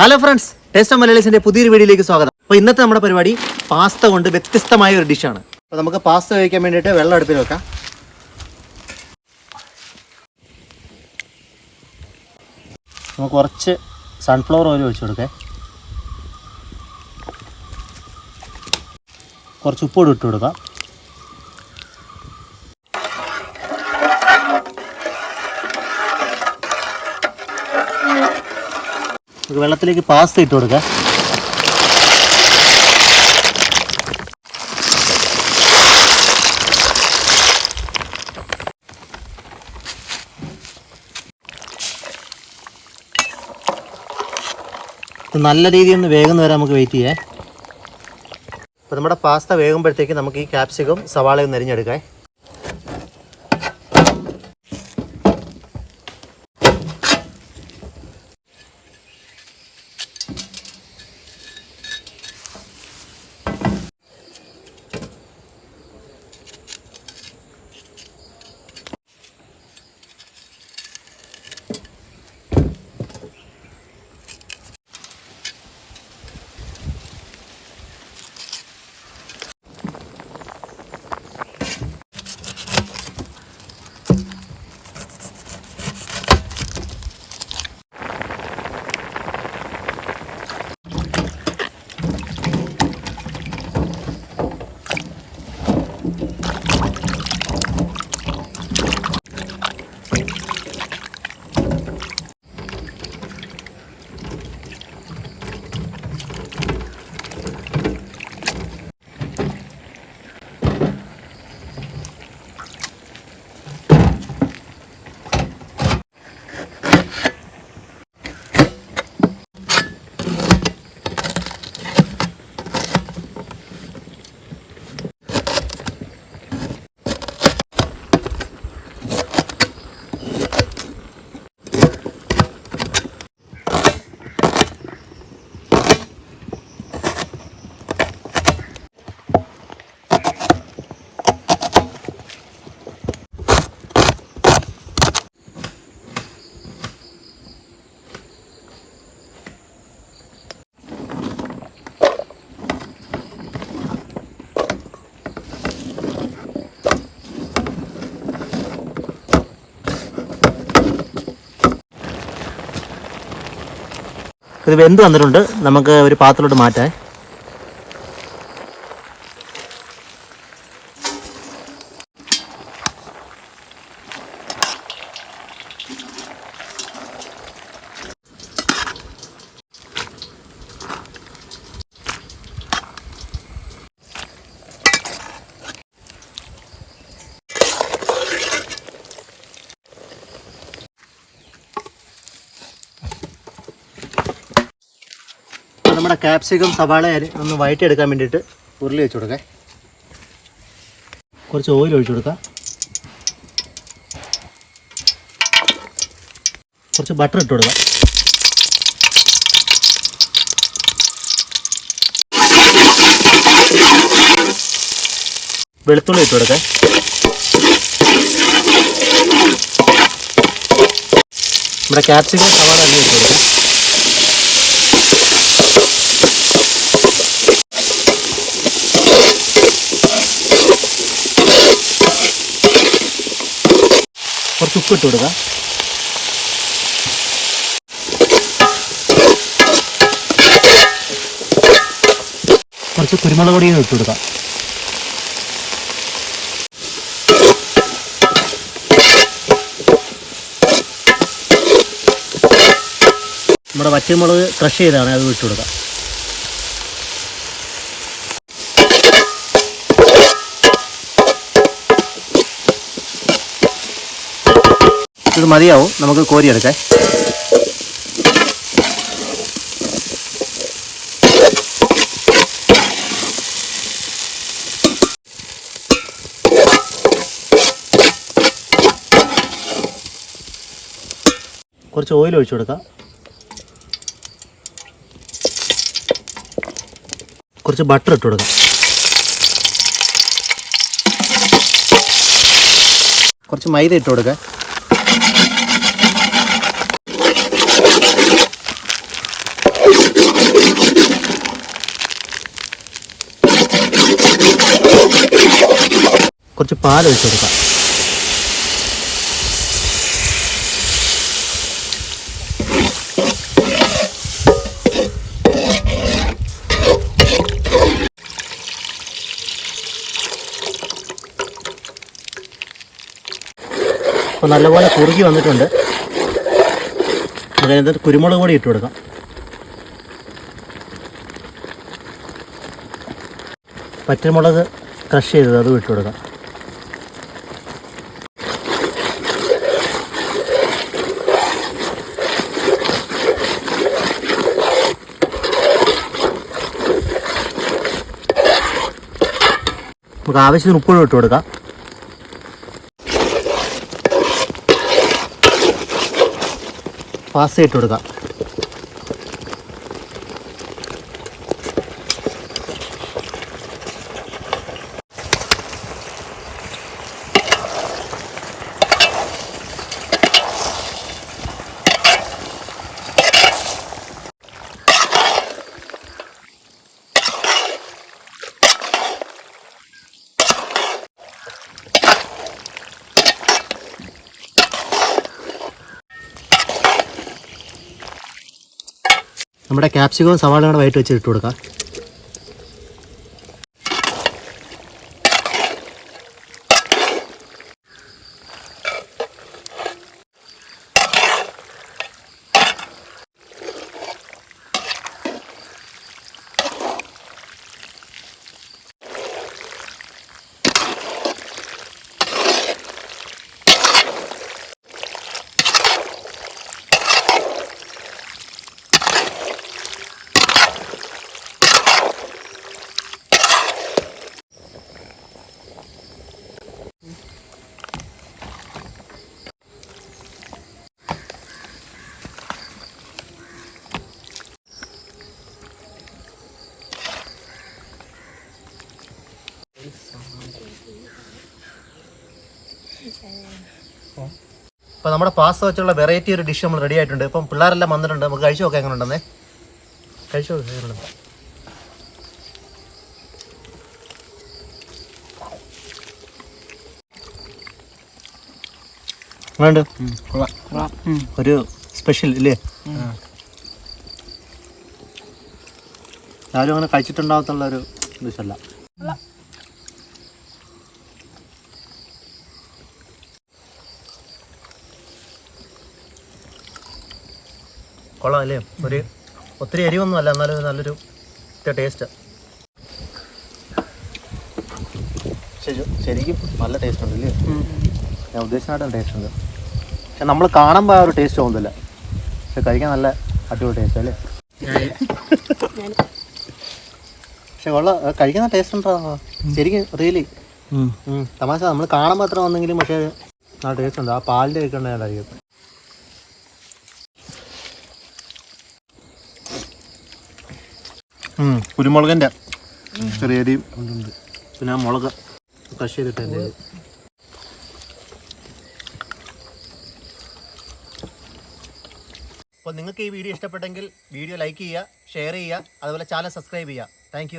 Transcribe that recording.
Hello friends taste of മലയാളീസിന്റെ പുതിയൊരു വീഡിയോയിലേക്ക് സ്വാഗതം. അപ്പോൾ ഇന്നത്തെ നമ്മുടെ പരിപാടി പാസ്ത കൊണ്ട് വ്യത്യസ്തമായ ഒരു ഡിഷാണ് അപ്പോൾ നമുക്ക് പാസ്ത കഴിക്കാൻ വേണ്ടിയിട്ട് വെള്ളം അടുപ്പിൽ വെക്കാം. നമുക്ക് കുറച്ച് സൺഫ്ലവർ ഓയിൽ ഒഴിച്ചു കൊടുക്കേ. കുറച്ച് ഉപ്പോട് ഇട്ട് കൊടുക്കാം. വെള്ളത്തിലേക്ക് പാസ്ത ഇട്ട് കൊടുക്കുക നല്ല രീതിയിൽ ഒന്ന് വേഗം വരെ നമുക്ക് വെയിറ്റ് ചെയ്യാം. അപ്പോൾ നമ്മുടെ പാസ്ത വേകുമ്പോഴത്തേക്ക് നമുക്ക് ഈ ക്യാപ്സിക്കും സവാളയും നിരഞ്ഞെടുക്കാം. ഇത് വെന്ത് വന്നിട്ടുണ്ട്. നമുക്ക് ഒരു പാത്രത്തിലോട്ട് മാറ്റാം. നമ്മുടെ ക്യാപ്സിക്കം സവാള ഒന്ന് വയറ്റിയെടുക്കാൻ വേണ്ടിയിട്ട് ഉരുളി വെച്ച് കൊടുക്കാം. കുറച്ച് ഓയിൽ ഒഴിച്ചു കൊടുക്കാം. കുറച്ച് ബട്ടർ ഇട്ട് കൊടുക്കാം. വെളുത്തുള്ളി ഇട്ട് കൊടുക്കാം. നമ്മുടെ ക്യാപ്സിക്കം സവാള അരിഞ്ഞിട്ട് കൊടുക്കാം. കുറച്ച് ഉപ്പ് ഇട്ട് കൊടുക്കാം. കുറച്ച് കുരുമുളക് പൊടിയും ഇട്ട് കൊടുക്കുക നമ്മുടെ വറ്റമുളക് ക്രഷ് ചെയ്താണ് അത് ഇട്ട് കൊടുക്കാം. ഇത് മതിയാവും. നമുക്ക് കോരിയെടുക്കാൻ കുറച്ച് ഓയിൽ ഒഴിച്ചു കൊടുക്കാം. കുറച്ച് ബട്ടർ ഇട്ട് കൊടുക്കാം. കുറച്ച് മൈദ ഇട്ട് കൊടുക്കാം. കൊടുക്കാം അപ്പോൾ നല്ലപോലെ കുറുകി വന്നിട്ടുണ്ട്. അതിനകത്ത് കുരുമുളക് കൂടി ഇട്ട് കൊടുക്കാം പച്ചമുളക് ക്രഷ് ചെയ്തത് അതും ഇട്ട് കൊടുക്കാം നമുക്ക് ആവശ്യത്തിന് ഉപ്പും ഇട്ട് കൊടുക്കാം. പാസ്ത ഇട്ട് കൊടുക്കാം. നമ്മുടെ ക്യാപ്സിക്കവും സവാളയും കൂടെ വൈകിട്ട് വെച്ച് ഇട്ട് കൊടുക്കാം. അപ്പോൾ നമ്മുടെ പാസ്ത വെച്ചുള്ള വെറൈറ്റി ഒരു ഡിഷ് നമ്മൾ റെഡി ആയിട്ടുണ്ട്. ഇപ്പം പിള്ളേരെല്ലാം വന്നിട്ടുണ്ട്. നമുക്ക് കഴിച്ചു നോക്കാം എങ്ങനെ ഉണ്ടെന്നേ കഴിച്ചു നോക്കാം എങ്ങനെ ഉണ്ടെന്ന് വേണ്ട ഒരു സ്പെഷ്യൽ ഇല്ലേ? ആരും അങ്ങനെ കഴിച്ചിട്ടുണ്ടാകത്തുള്ള ഒരു ഡിഷല്ല കൊള്ളാം അല്ലേ? ഒരു ഒത്തിരി എരിവൊന്നും അല്ല എന്നാലും നല്ലൊരു ടേസ്റ്റ് ശരിക്കും നല്ല ടേസ്റ്റ് ഉണ്ട് അല്ലേ ഞാൻ ഉദ്ദേശിച്ചായിട്ടും ടേസ്റ്റ് ഉണ്ട്. പക്ഷെ നമ്മൾ കാണുമ്പോൾ ആ ഒരു ടേസ്റ്റ് തോന്നുന്നില്ല പക്ഷെ കഴിക്കാൻ നല്ല അടിപൊളി ടേസ്റ്റ് അല്ലേ? പക്ഷെ കൊള്ള. കഴിക്കുന്ന ടേസ്റ്റ് ഉണ്ടോ? ശരിക്കും റിയലി തമാശ നമ്മൾ കാണാൻ അത്ര വന്നെങ്കിലും പക്ഷേ ആ ടേസ്റ്റ് ഉണ്ട്. ആ പാലിന്റെ ഒക്കെ ഉണ്ടായിരിക്കും കുരുമുളകിന്റെ ചെറിയ അരിയും പിന്നെ മുളക് കഷ് ചെയ്തിട്ട് എന്റെ അപ്പോൾ നിങ്ങൾക്ക് ഈ വീഡിയോ ഇഷ്ടപ്പെട്ടെങ്കിൽ വീഡിയോ ലൈക്ക് ചെയ്യുക ഷെയർ ചെയ്യുക അതുപോലെ ചാനൽ സബ്സ്ക്രൈബ് ചെയ്യുക. താങ്ക്